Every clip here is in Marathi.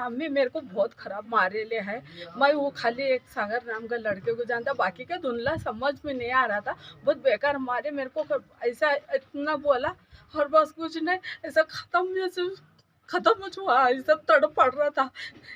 अम्मी मेरे को बहुत खराब मारे ले है। मैं वो खाली एक सागर नाम का लड़के को जानता, बाकी का धुंधला समझ में नहीं आ रहा था। बहुत बेकार मारे, मेरे को ऐसा इतना बोला, और बस कुछ नहीं, ऐसा खत्म जैसे खत्म मुझ हुआ सब तड़प पड़ रहा था।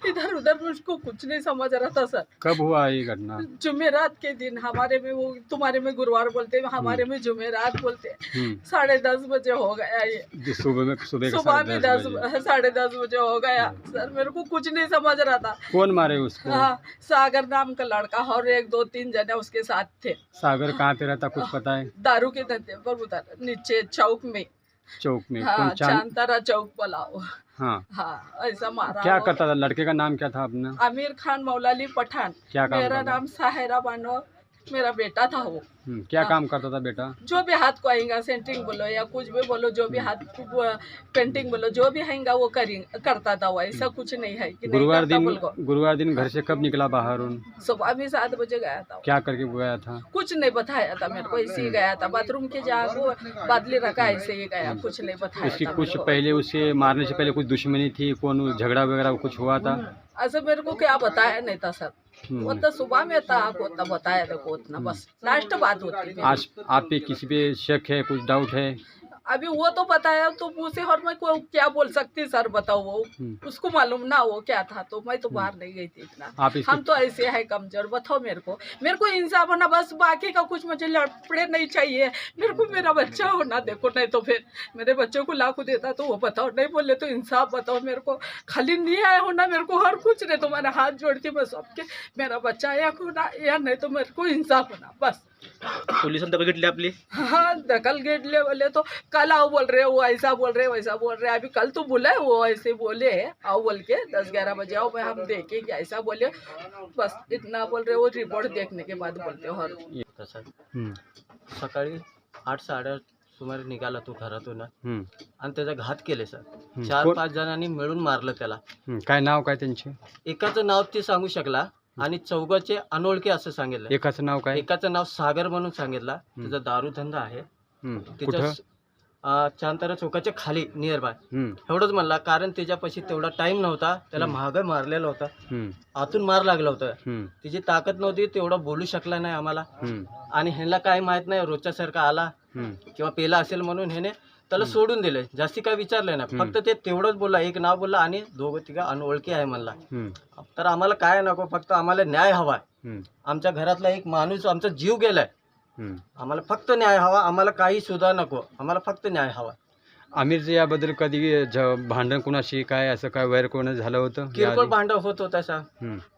इधर उधर मुझको कुछ नहीं समझ रहा था सर। कब हुआ ये घटना? जुमेरात के दिन हमारे में वो तुम्हारे में गुरुवार बोलते हैं हमारे में जुमेरात बोलते हैं। हम्म, साढ़े दस बजे हो गया ये। सुबह में सुबह सुबह में दस साढ़े दस बजे हो गया। सर मेरे को कुछ नहीं समझ रहा था। कौन मारे उसको? हाँ सागर नाम का लड़का और एक दो तीन जने उसके साथ थे। सागर कहाँ पे रहता कुछ पता है? दारू के धंधे पर उधर नीचे चौक में। चौक में हाँ चांतारा चौक पलाओ हाँ। हाँ ऐसा मारा क्या करता था? लड़के का नाम क्या था अपना? आमिर खान मौलाली पठान। क्या मेरा नाम साहेरा बानो। मेरा बेटा था वो। हम्म, क्या हाँ। काम करता था बेटा? जो भी हाथ को आएगा सेंटरिंग बोलो या कुछ भी बोलो जो भी हाथ पेंटिंग बोलो जो भी आएगा वो करेंगे करता था वो। ऐसा कुछ नहीं है कि गुरुवार दिन गुरुवार दिन घर से कब निकला बाहर उन सुबह भी सात बजे गया था क्या करके गया था? कुछ नहीं बताया था मेरे को ऐसे ही गया था। बाथरूम के को बादली रखा ऐसे ही गया। कुछ नहीं बताया उसकी कुछ पहले उसे मारने से पहले कुछ दुश्मनी थी? कौन झगड़ा वगैरह कुछ हुआ था? ऐसा मेरे को क्या बताया नहीं था सर। हम्म। वो तो सुबह में था आपको तब बताया था को उतना बस लास्ट बात होती है आज आप पे किसी पे शक है कुछ डाउट है? अभी वो तो बताया तो मुझसे और मैं को क्या बोल सकती सर बताओ वो। हम्म। उसको मालूम ना वो क्या था तो मैं तो बाहर नहीं गई थी इतना। हम तो ऐसे है कमज़ोर बताओ मेरे को। मेरे को इंसाफ होना बस बाकी का कुछ मुझे लड़पड़े नहीं चाहिए। मेरे को मेरा बच्चा होना देखो नहीं तो फिर मेरे बच्चों को लाखों देता तो वो बताओ नहीं बोले तो इंसाफ बताओ मेरे को। खाली नहीं न्याय होना मेरे को हर कुछ नहीं तो मैंने हाथ जोड़ती बस सबके मेरा बच्चा या होना या नहीं तो मेरे को इंसाफ होना बस। पोलिसांनी दखल घेतली आपली? हाँ दखल घेतले बोले तो. कल आओ बोल रहे हो वो ऐसा बोल रहे हो वैसा बोल रहे हैं अभी कल तो बोला है वो ऐसे बोले है. आओ बोल के दस ग्यारह बजे आओ भाई हम देखेंगे ऐसा बोले. बस इतना बोल रहे हो रिपोर्ट देखने के बाद बोलते हो और तसं हम्म, सकाळी आठ साडेआठ सुमारे निघाला तो घरातून. आणि त्याचा घात केले सर. चार कोण- पाच जणांनी मिळून मारलं त्याला. काय नाव काय त्यांचे? एकाचं नाव ते सांगू शकला. आणि चौघाचे अनोळखी असं सांगितलं. एकाचं नाव काय? एकाचं नाव सागर म्हणून सांगितलं. त्याचा दारूधंदा आहे. अं, चांतारा चौकाच्या खाली नियर बाय एवढंच म्हणला कारण त्याच्यापाशी तेवढा टाइम नव्हता. त्याला महाग मारलेला होता. आतून मार लागला होता. तिची ताकद नव्हती तेवढं बोलू शकला नाही आम्हाला. आणि ह्याला काय माहीत नाही रोजच्यासारखा आला हम्म, किंवा पेला असेल म्हणून ह्याने त्याला सोडून दिले जास्ती काय विचारलं नाही. फक्त ते तेवढंच बोलला एक नाव बोलला आणि दोघं तिघं अनोळखी आहे म्हणला. तर आम्हाला काय नको फक्त आम्हाला न्याय हवा. आमच्या घरातला एक माणूस आमचा जीव गेलाय. आम्हाला फक्त न्याय हवा आम्हाला काही सुद्धा नको आम्हाला फक्त न्याय हवा. आमिरचं याबद्दल कधी भांडण कुणाशी काय असं काय वैर कोण झालं होतं? किरकोळ? भांडण होत होता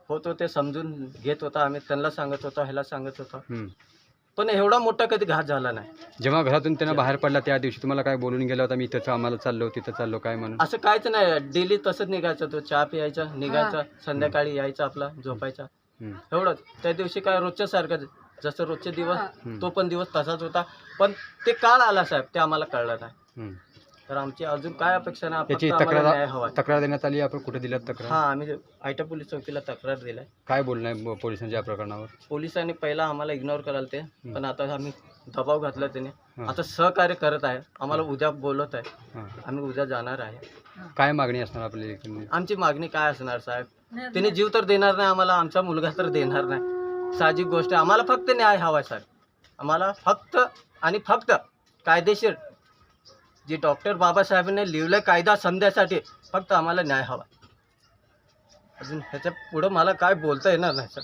होत होते समजून घेत होता आम्ही त्यांना सांगत होतो ह्याला सांगत होतो. पण एवढा मोठा कधी घात झाला नाही. जेव्हा घरातून त्यांना बाहेर पडला त्या दिवशी तुम्हाला काय बोलून गेला होता मी इथं आम्हाला चाललो तिथं चाललो काय म्हणून? असं काहीच नाही. डेली तसंच निघायचं तो चहा प्यायचा निघायचा संध्याकाळी यायचा आपला झोपायचा. हम्म, एवढंच. त्या दिवशी काय रोजच्या सारखं जसं रोजचे दिवस तो पण दिवस तसाच होता. पण ते काळ आला साहेब ते आम्हाला कळलं नाही. हम्म. तर आमची अजून काय अपेक्षा नाही याची फक्त आम्हाला न्याय तक्रार तक्रार देण्यात आली आपण कुठे दिल्यात हा तक्रार आम्ही आयटा पोलीस चौकीला तक्रार दिलाय. काय बोलणं आहे ब- पोलिसांच्या या प्रकरणावर? पोलिसांनी पहिला आम्हाला इग्नोर करायला ते पण आता आम्ही दबाव घातला त्याने. हा. आता सहकार्य करत आहे आम्हाला उद्या बोलत आहे. हां. आम्ही उद्या जाणार आहे. काय मागणी असणार आपली? आमची मागणी काय असणार साहेब? त्याने जीव तर देणार नाही आम्हाला आमचा मुलगा तर देणार नाही. साहजिक गोष्ट आहे आम्हाला फक्त न्याय हवा आहे साहेब. आम्हाला फक्त आणि फक्त कायदेशीर जे डॉक्टर बाबासाहेबांनी लिहिलं कायदा समजायसाठी फक्त आम्हाला न्याय हवा. अजून ह्याच्या पुढं मला काय बोलता येणार नाही सर?